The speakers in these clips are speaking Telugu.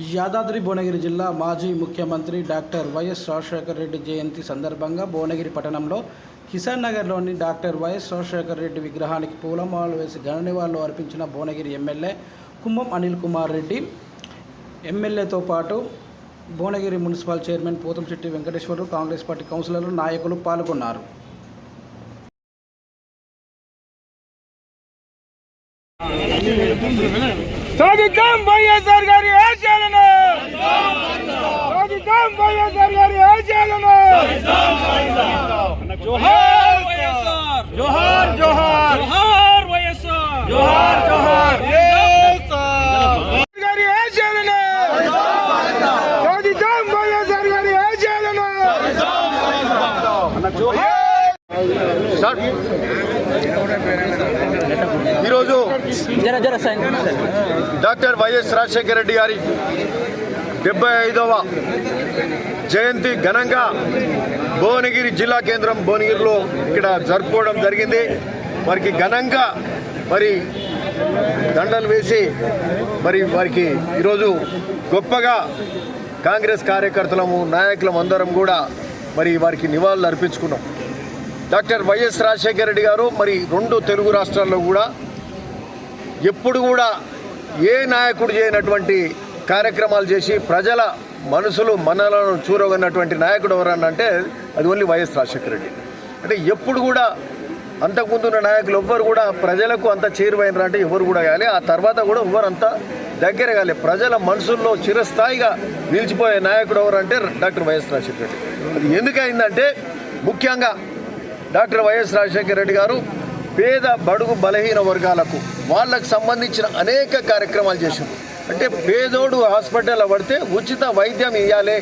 యాదాద్రి భువనగిరి జిల్లా మాజీ ముఖ్యమంత్రి doctor Y S Rajasekhara Reddy జయంతి సందర్భంగా భువనగిరి పట్టణంలో కిసాన్ నగర్లోని డాక్టర్ వైఎస్ రాజశేఖర రెడ్డి విగ్రహానికి పూలమాలలు వేసి ఘన నివాళులు అర్పించిన భువనగిరి ఎమ్మెల్యే కుంభం అనిల్ కుమార్ రెడ్డి. ఎమ్మెల్యేతో పాటు Bhuvanagiri municipal chairman Pothamsetty Venkateswararao Congress party కౌన్సిలర్లు నాయకులు పాల్గొన్నారు. సాధిద్దాం వైఎస్ఆర్ గారి ఆశయాలను. సాధిద్దాం వైఎస్ఆర్ గారి ఆశయాలను. జోహార్ జోహార్ జోహార్. జోహార్ వైఎస్ఆర్. జోహార్ జోహార్. గారి ఆశయాలను సాధిద్దాం వైఎస్ఆర్ గారి ఆశయాలను ఈరోజు డాక్టర్ వైఎస్ రాజశేఖర రెడ్డి గారి డెబ్బై ఐదవ జయంతి ఘనంగా భువనగిరి జిల్లా కేంద్రం భువనగిరిలో ఇక్కడ జరుపుకోవడం జరిగింది. వారికి ఘనంగా మరి దండలు వేసి మరి వారికి ఈరోజు గొప్పగా కాంగ్రెస్ కార్యకర్తలము నాయకులం అందరం కూడా మరి వారికి నివాళులు అర్పించుకున్నాం. Doctor Y S Rajasekhara Reddy garu మరి రెండు తెలుగు రాష్ట్రాల్లో కూడా ఎప్పుడు కూడా ఏ నాయకుడు చేయనటువంటి కార్యక్రమాలు చేసి ప్రజల మనసులు మనలను చూరగొన్నటువంటి నాయకుడు ఎవరన్నంటే అది ఓన్లీ వైఎస్ రాజశేఖర రెడ్డి. అంటే ఎప్పుడు కూడా అంతకుముందు ఉన్న నాయకులు ఎవ్వరు కూడా ప్రజలకు అంత చేరువైనరా అంటే ఎవరు కూడా కాలే. ఆ తర్వాత కూడా ఎవ్వరు అంత దగ్గర కాలే. ప్రజల మనసుల్లో చిరస్థాయిగా నిలిచిపోయే నాయకుడు ఎవరంటే డాక్టర్ వైఎస్ రాజశేఖర రెడ్డి. అది ఎందుకైందంటే ముఖ్యంగా డాక్టర్ వైఎస్ రాజశేఖర రెడ్డి గారు పేద బడుగు బలహీన వర్గాలకు వాళ్ళకు సంబంధించిన అనేక కార్యక్రమాలు చేశారు. అంటే పేదోడు హాస్పిటల్లో పడితే ఉచిత వైద్యం ఇవ్వాలి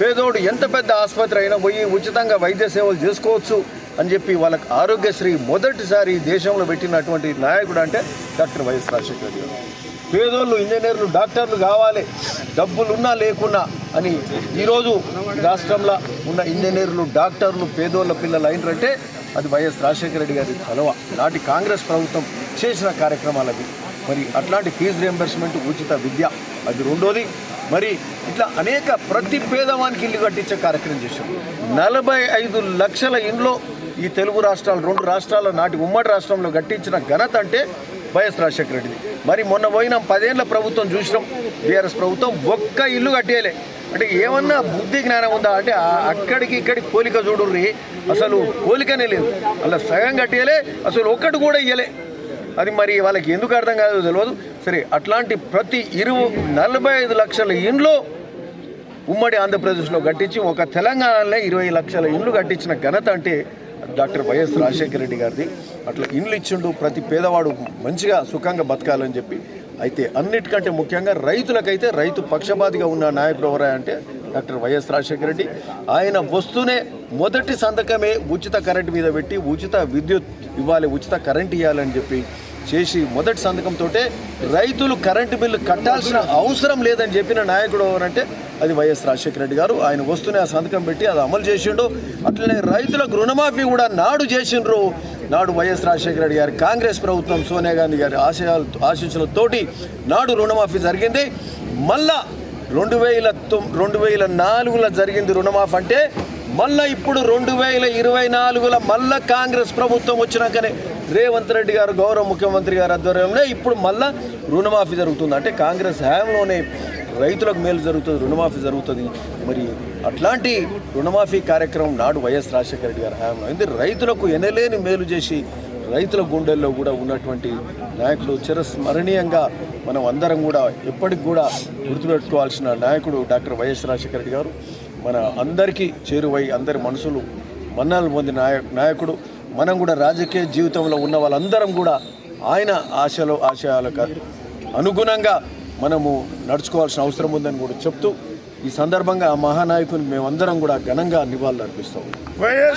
పేదోడు ఎంత పెద్ద ఆసుపత్రి అయినా పోయి ఉచితంగా వైద్య సేవలు చేసుకోవచ్చు అని చెప్పి వాళ్ళకి ఆరోగ్యశ్రీ మొదటిసారి దేశంలో పెట్టినటువంటి నాయకుడు అంటే డాక్టర్ వైఎస్ రాజశేఖర రెడ్డి గారు. పేదోళ్ళు ఇంజనీర్లు డాక్టర్లు కావాలి. డబ్బులున్నా లేకున్నా అని ఈరోజు రాష్ట్రంలో ఉన్న ఇంజనీర్లు డాక్టర్లు పేదోళ్ళ పిల్లలు అయినరంటే అది వైఎస్ రాజశేఖర రెడ్డి గారి కలవ నాటి కాంగ్రెస్ ప్రభుత్వం చేసిన కార్యక్రమాలు అవి మరి అట్లాంటి ఫీజు రియంబర్స్మెంట్ ఉచిత విద్య అది రెండోది. మరి ఇట్లా అనేక ప్రతి పేదవానికి ఇల్లు కట్టించే కార్యక్రమం చేశాం నలభై ఐదు లక్షల ఇండ్లు ఈ తెలుగు రాష్ట్రాలు రెండు రాష్ట్రాల నాటి ఉమ్మడి రాష్ట్రంలో కట్టించిన ఘనత అంటే వైఎస్ రాజశేఖర రెడ్డిది. మరి మొన్న పోయిన పదేళ్ళ ప్రభుత్వం చూసినాం. బీఆర్ఎస్ ప్రభుత్వం ఒక్క ఇల్లు కట్టేయలే. అంటే ఏమన్నా బుద్ధి జ్ఞానం ఉందా? అంటే అక్కడికి ఇక్కడికి పోలిక చూడుర్రి. అసలు పోలికనే లేదు. అలా సగం కట్టేయలే. అసలు ఒక్కటి కూడా ఇయ్యలే. అది మరి వాళ్ళకి ఎందుకు అర్థం కాదో తెలియదు సరే అట్లాంటి ప్రతి ఇరువు నలభై ఐదు లక్షల ఇండ్లు ఉమ్మడి ఆంధ్రప్రదేశ్లో కట్టించి ఒక తెలంగాణలో ఇరవై లక్షల ఇండ్లు కట్టించిన ఘనత అంటే డాక్టర్ వైఎస్ రాజశేఖర రెడ్డి గారిది. అట్లా ఇండ్లు ఇచ్చిండు ప్రతి పేదవాడు మంచిగా సుఖంగా బతకాలని చెప్పి. అయితే అన్నిటికంటే ముఖ్యంగా రైతులకైతే రైతు పక్షపాతిగా ఉన్న నాయకుడు అంటే డాక్టర్ వైఎస్ రాజశేఖర రెడ్డి. ఆయన వస్తూనే మొదటి సంతకమే ఉచిత కరెంట్ మీద పెట్టి ఉచిత విద్యుత్ ఇవ్వాలి ఉచిత కరెంట్ ఇవ్వాలని చెప్పి చేసి మొదటి సంతకంతో రైతులు కరెంటు బిల్లు కట్టాల్సిన అవసరం లేదని చెప్పిన నాయకుడు ఎవరంటే అది వైఎస్ రాజశేఖర రెడ్డి గారు. ఆయన వస్తూనే ఆ సంతకం పెట్టి అది అమలు చేసిండు. అట్లనే రైతులకు రుణమాఫీ కూడా నాడు చేసిండ్రు నాడు వైఎస్ రాజశేఖర రెడ్డి గారి కాంగ్రెస్ ప్రభుత్వం సోనియా గాంధీ గారి ఆశయాలు ఆశీస్సులతోటి నాడు రుణమాఫీ జరిగింది. మళ్ళా రెండు వేల తొమ్ రెండు వేల నాలుగులో జరిగింది రుణమాఫీ అంటే మళ్ళా ఇప్పుడు రెండు వేల ఇరవై నాలుగులో మళ్ళా కాంగ్రెస్ ప్రభుత్వం వచ్చినాకనే రేవంత్ రెడ్డి గారు గౌరవ ముఖ్యమంత్రి గారి ఆధ్వర్యంలో ఇప్పుడు మళ్ళా రుణమాఫీ జరుగుతుంది. అంటే కాంగ్రెస్ హయాంలోనే రైతులకు మేలు జరుగుతుంది రుణమాఫీ జరుగుతుంది. మరి అట్లాంటి రుణమాఫీ కార్యక్రమం నాడు వైఎస్ రాజశేఖర రెడ్డి గారి హయాంలో ఇది రైతులకు ఎనలేని మేలు చేసి రైతుల గుండెల్లో కూడా ఉన్నటువంటి నాయకుడు చిరస్మరణీయంగా మనం అందరం కూడా ఎప్పటికి కూడా గుర్తుపెట్టుకోవాల్సిన నాయకుడు డాక్టర్ వైఎస్ రాజశేఖర రెడ్డి గారు. మన అందరికీ చేరువై అందరి మనసులు మన్నాలు పొందిన నాయ నాయకుడు. మనం కూడా రాజకీయ జీవితంలో ఉన్న వాళ్ళందరం కూడా ఆయన ఆశలు ఆశయాలకు అనుగుణంగా మనము నడుచుకోవాల్సిన అవసరం ఉందని కూడా చెప్తూ ఈ సందర్భంగా ఆ మహానాయకుని మేమందరం కూడా ఘనంగా నివాళులు అర్పిస్తాం వైఎస్